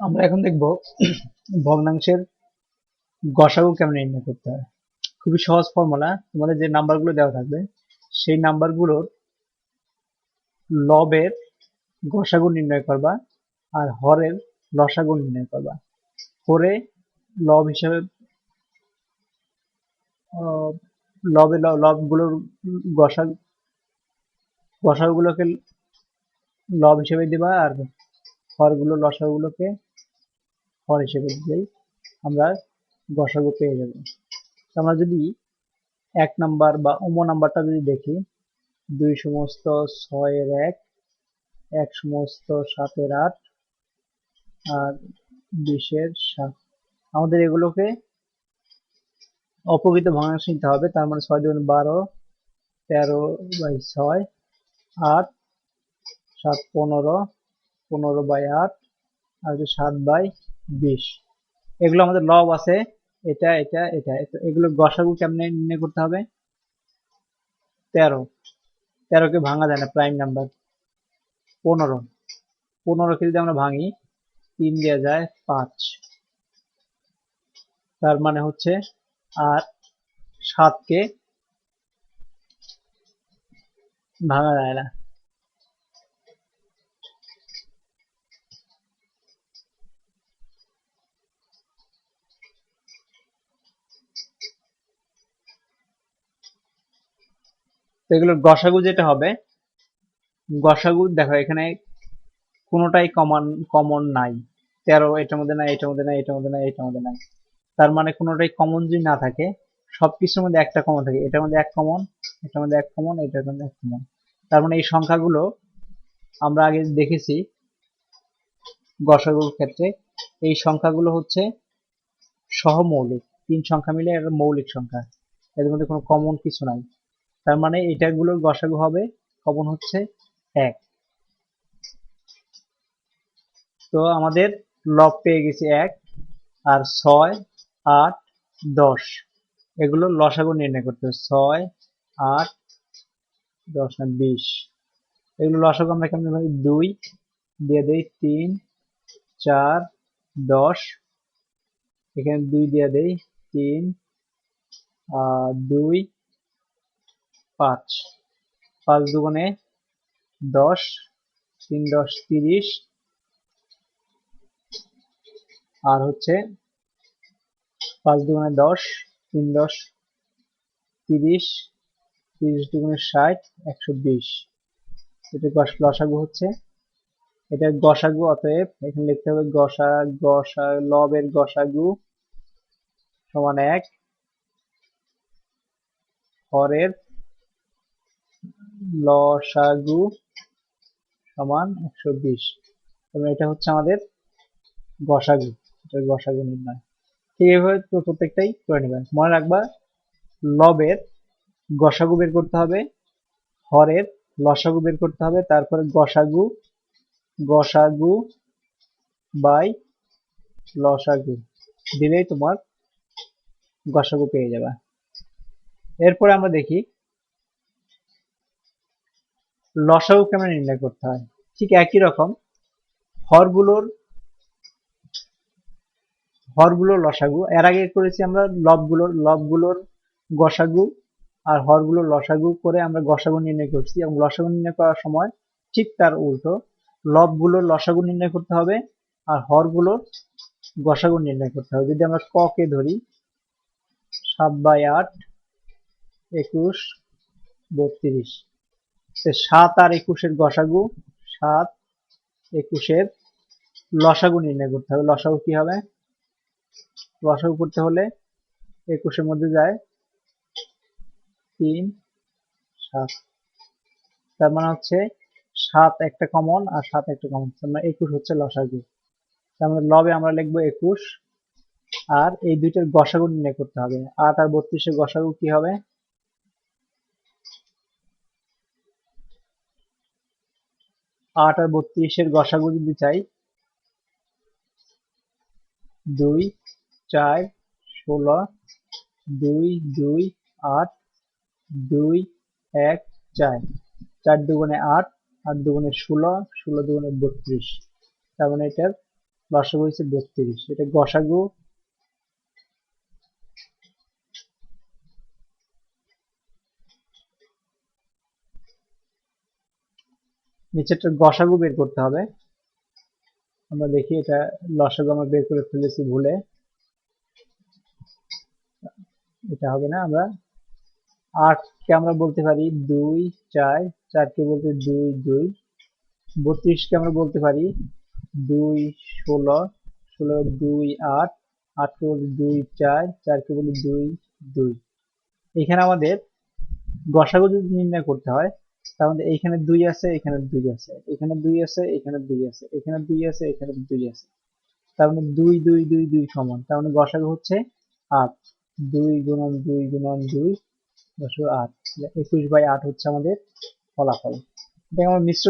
আমরা এখন দেখব ভগ্নাংশের গসাগু কেমন নির্ণয় করতে হয়। খুবই সহজ ফর্মুলা, তোমাদের যে নাম্বারগুলো দেওয়া থাকবে, সেই নাম্বারগুলোর লবের গসাগু নির্ণয় করবা আর হরের লসাগু নির্ণয় করবা। করে লব হিসাবে লবে লবগুলোর গসা, গসাগুলোকে লব হিসেবে দিবা আর হরগুলো লসাগুলোকে হর হিসেবে দিলেই আমরা গসাগু পেয়ে যাব। আমরা যদি এক নাম্বার বা অম নাম্বারটা যদি দেখি, দুই সমস্ত ছয়ের এক এক সমস্ত সাতের আট, আর বিশের সাত। আমাদের এগুলোকে অপকৃত ভগ্নাংশ নিতে হবে, তার মানে ছয় দুগুণ বারো, তেরো বাই ছয়, আট, সাত পনেরো পনেরো বাই আট, আর সাত বাই বিশ। এগুলো আমাদের লব আছে। এটা এটা এটা। এগুলো গসাগু কেমনে নির্ণয় করতে হবে? তেরো। তেরোকে ভাঙা যায় না প্রাইম নাম্বার পনেরো। পনেরোকে যদি আমরা ভাঙি, তিন দেওয়া যায় পাঁচ। তার মানে হচ্ছে, আর সাতকে ভাঙা যায় না। তো এগুলোর গসাগু যেটা হবে, গসাগু দেখো এখানে কোনোটাই কমন কমন নাই। তেরো, এটার মধ্যে নাই, এটার মধ্যে নাই, এটার মধ্যে নাই, এটার মধ্যে নাই। তার মানে কোনোটাই কমন যদি না থাকে সব কিছুর মধ্যে একটা কমন থাকে। এটার মধ্যে এক কমন এটার মধ্যে এক কমন এটার মধ্যে এক কমন তার মানে এই সংখ্যাগুলো আমরা আগে দেখেছি গসাগুর ক্ষেত্রে। এই সংখ্যাগুলো হচ্ছে সহমৌলিক। তিন সংখ্যা মিলে একটা মৌলিক সংখ্যা। এদের মধ্যে কোনো কমন কিছু নাই। তার মানে এটাগুলোর গসাগু হবে কমন হচ্ছে এক। তো আমাদের লব পেয়ে গেছি এক আর ছয়, আট, দশ। এগুলো লসাগু নির্ণয় করতে হবে। ছয়, আট, দশ না বিশ। এগুলো লসাগু আমরা কেমন দুই দিয়ে দেই তিন, চার, দশ। এখানে দুই দিয়ে দেই তিন দুই পাঁচ। পাঁচ দুগুণে দশ, তিন দশ তিরিশ। আর হচ্ছে পাঁচ দুগুণে দশ, তিন দশ তিরিশ তিরিশ দুগুণে ষাট, একশো বিশ। এটা লসাগু হচ্ছে? এটা গসাগু, অতএব এখানে লিখতে হবে গসা গসা, লবের গসাগু সমান এক। হরের লসাগু সমান একশো বিশ। এবং এটা হচ্ছে আমাদের গসাগু। এটা গসাগু নির্ণয়। ঠিক এইভাবে প্রত্যেকটাই করে নেবেন মনে রাখবা, লবের গসাগু বের করতে হবে, হরের লসাগু বের করতে হবে, তারপরে গসাগু গসাগু বাই লসাগু। দিলেই তোমার গসাগু পেয়ে যাবে। এরপরে আমরা দেখি লসাগু কেমন নির্ণয় করতে হয়? ঠিক একই রকম, হরগুলোর হরগুলোর লসাগু। এর আগে করেছি আমরা লবগুলোর লবগুলোর গসাগু আর হরগুলোর লসাগু করে আমরা গসাগু নির্ণয় করছি। এবং লসাগু নির্ণয় করার সময় ঠিক তার উল্টো, লবগুলোর লসাগু নির্ণয় করতে হবে আর হরগুলোর গসাগু নির্ণয় করতে হবে। যদি আমরা ক কে ধরি, সাত বাই আট, একুশ, বত্রিশ। সাত আর একুশের গসাগু, সাত একুশের লসাগু নির্ণয় করতে হবে। লসাগু কি হবে? লসাগু করতে হলে একুশের মধ্যে যায় তিন, সাত। তার মানে হচ্ছে সাত একটা কমন আর সাত একটা কমন। তার মানে একুশ হচ্ছে লসাগু। তার মানে লবে আমরা লিখব একুশ আর এই দুইটার গসাগু নির্ণয় করতে হবে। আট আর বত্রিশের গসাগু কি হবে? আট আর বত্রিশের গসাগু যদি চাই, দুই, চার, ষোলো, দুই দুই, আট, দুই, এক, চার। চার দুগুণে আট আট দুগুণে ষোলো ষোলো দুগুণে বত্রিশ। তার মানে এটার লসাগু হচ্ছে বত্রিশ। এটা গসাগু নিচেরটা গসাগু বের করতে হবে। আমরা দেখি এটা লসাগু আমরা বের করে ফেলেছি ভুলে। এটা হবে না, আমরা আটকে আমরা বলতে পারি দুই, চার, চারকে বলতে দুই দুই। বত্রিশকে আমরা বলতে পারি দুই, ষোলো ষোলো, দুই, আট, আটকে বলি দুই, চার, চারকে বলি দুই দুই। এখানে আমাদের গসাগু যদি নির্ণয় করতে হয় মধ্যে এইখানে দুই আছে, এখানে দুই আছে, এখানে দুই আছে, এখানে দুই আছে, এখানে দুই আছে, এখানে দুই আছে। তার দুই দুই দুই দুই সমান। তার মানে গসাগু হচ্ছে আট। দুই গুণন দুই গুণন দুই দশ আট। একুশ বাই আট হচ্ছে আমাদের ফলাফল। এটা আমার মিশ্র